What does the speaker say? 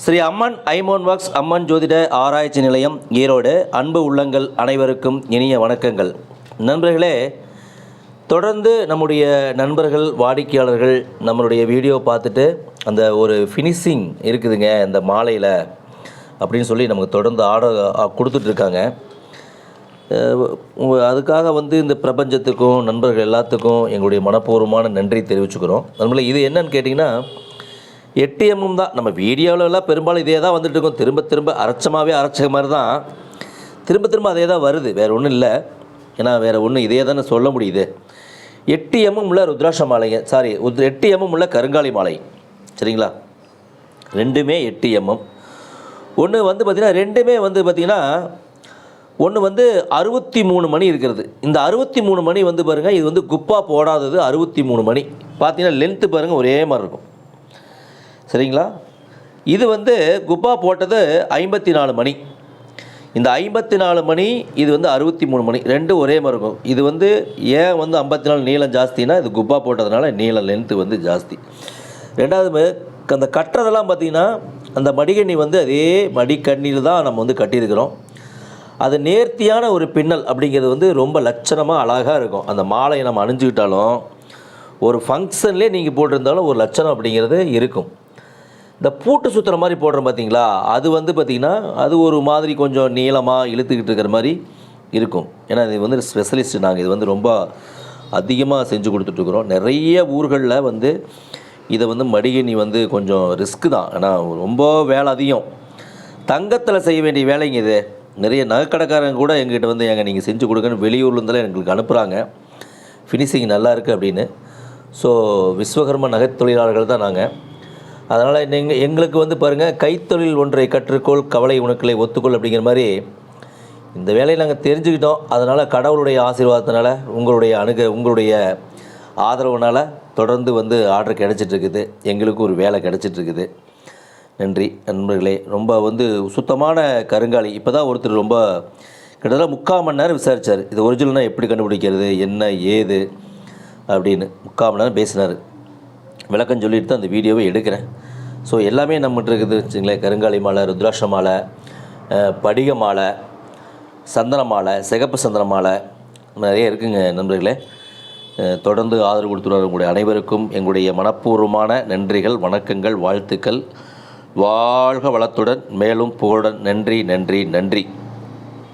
ஸ்ரீ அம்மன் ஐமோன் walks அம்மன் ஜோதிட ஆராய்ச்சி நிலையம் ஈரோடு. அன்பு உள்ளங்கள் அனைவருக்கும் இனிய வணக்கங்கள். நண்பர்களே தொடர்ந்து நம்முடைய நண்பர்கள் வாடிக்கையாளர்கள் நம்மளுடைய வீடியோ பார்த்துட்டு அந்த ஒரு ஃபினிஷிங் இருக்குதுங்க இந்த மாலையில் அப்படின்னு சொல்லி நமக்கு தொடர்ந்து ஆர்டர் கொடுத்துட்ருக்காங்க அதுக்காக வந்து இந்த பிரபஞ்சத்துக்கும் நண்பர்கள் எல்லாத்துக்கும் எங்களுடைய மனப்பூர்வமான நன்றி தெரிவிச்சுக்கிறோம். அதனால இது என்னன்னு கேட்டிங்கன்னா எட்டு எம்எம் தான். நம்ம வீடியோவிலலாம் பெரும்பாலும் இதே தான் வந்துட்டு இருக்கோம். திரும்ப திரும்ப அரைச்சமாகவே அரைச்ச மாதிரி தான். திரும்ப திரும்ப அதே தான் வருது. வேறு ஒன்றும் இல்லை. ஏன்னா வேறு ஒன்றும் இதே தானே சொல்ல முடியுது. எட்டு எம்எம் உள்ள ருத்ராட்ச மாலைங்க. சாரி எட்டு எம்எம் உள்ள கருங்காலி மாலை. சரிங்களா? ரெண்டுமே எட்டு எம்எம் ஒன்று வந்து பார்த்திங்கன்னா ரெண்டுமே வந்து பார்த்திங்கன்னா ஒன்று வந்து அறுபத்தி மூணு மணி இருக்கிறது. இந்த அறுபத்தி மூணு மணி வந்து பாருங்கள் இது வந்து குப்பா போடாதது அறுபத்தி மூணு மணி. பார்த்தீங்கன்னா லென்த்து பாருங்கள் ஒரே மாதிரி இருக்கும். சரிங்களா? இது வந்து குப்பா போட்டது ஐம்பத்தி நாலு மணி. இந்த ஐம்பத்தி நாலு மணி இது வந்து அறுபத்தி மூணு. மணி ரெண்டும் ஒரே மாதிரி இருக்கும். இது வந்து ஏன் வந்து ஐம்பத்தி நாலு நீளம் ஜாஸ்தினா இது குப்பா போட்டதுனால நீளம் லென்த்து வந்து ஜாஸ்தி. ரெண்டாவது அந்த கட்டுறதெல்லாம் பார்த்திங்கன்னா அந்த மடிகண்ணி வந்து அதே மடிக்கண்ணியில் தான் நம்ம வந்து கட்டியிருக்கிறோம். அது நேர்த்தியான ஒரு பின்னல் அப்படிங்கிறது வந்து ரொம்ப லட்சணமாக அழகாக இருக்கும். அந்த மாலையை நம்ம அணிஞ்சுக்கிட்டாலும் ஒரு ஃபங்க்ஷன்லேயே நீங்கள் போட்டிருந்தாலும் ஒரு லட்சணம் அப்படிங்கிறது இருக்கும். இந்த பூட்டு சுற்றுற மாதிரி போடுறோம் பார்த்தீங்களா அது வந்து பார்த்திங்கன்னா அது ஒரு மாதிரி கொஞ்சம் நீளமாக இழுத்துக்கிட்டு இருக்கிற மாதிரி இருக்கும். ஏன்னா இது வந்து ஸ்பெஷலிஸ்ட் நாங்கள் இது வந்து ரொம்ப அதிகமாக செஞ்சு கொடுத்துட்ருக்குறோம் நிறைய ஊர்களில் வந்து இதை வந்து மடிகணி வந்து கொஞ்சம் ரிஸ்க்கு தான். ஏன்னா ரொம்ப வேலை அதிகம். தங்கத்தில் செய்ய வேண்டிய வேலைங்க இது. நிறைய நகைக்கடைக்காரங்க கூட எங்கிட்ட வந்து எங்கள் நீங்கள் செஞ்சு கொடுங்கன்னு வெளியூர்லேருந்தெல்லாம் எங்களுக்கு அனுப்புகிறாங்க ஃபினிஷிங் நல்லா இருக்குது அப்படின்னு. ஸோ விஸ்வகர்ம நகைத் தொழிலாளர்கள் தான் நாங்கள் அதனால் நீங்கள் எங்களுக்கு வந்து பாருங்கள் கைத்தொழில் ஒன்றை கற்றுக்கொள் கவலை உனக்களை ஒத்துக்கொள் அப்படிங்கிற மாதிரி இந்த வேலையை நாங்கள் தெரிஞ்சுக்கிட்டோம். அதனால் கடவுளுடைய ஆசீர்வாதத்தினால உங்களுடைய அணுக உங்களுடைய ஆதரவுனால் தொடர்ந்து வந்து ஆர்டர் கிடச்சிட்ருக்குது. எங்களுக்கும் ஒரு வேலை கிடச்சிட்ருக்குது. நன்றி. நண்பர்களே ரொம்ப வந்து சுத்தமான கருங்காலி. இப்போ தான் ஒருத்தர் ரொம்ப கிட்டத்தட்ட முக்கால் மணி நேரம் விசாரித்தார் இது ஒரிஜினல்னா எப்படி கண்டுபிடிக்கிறது என்ன ஏது அப்படின்னு முக்கால் மணி நேரம் பேசினார். விளக்கம் சொல்லிட்டு தான் அந்த வீடியோவை எடுக்கிறேன். ஸோ எல்லாமே நம்மகிட்ட இருக்குது வச்சுங்களேன் கருங்காலி மாலை ருத்ராட்ச மாலை படிக மாலை சந்தன மாலை சிகப்பு சந்தன மாலை நிறைய இருக்குங்க நண்பர்களே. தொடர்ந்து ஆதரவு கொடுத்துருவார் உங்களுடைய அனைவருக்கும் எங்களுடைய மனப்பூர்வமான நன்றிகள் வணக்கங்கள் வாழ்த்துக்கள். வாழ்க வளத்துடன் மேலும் புகழுடன் நன்றி நன்றி நன்றி.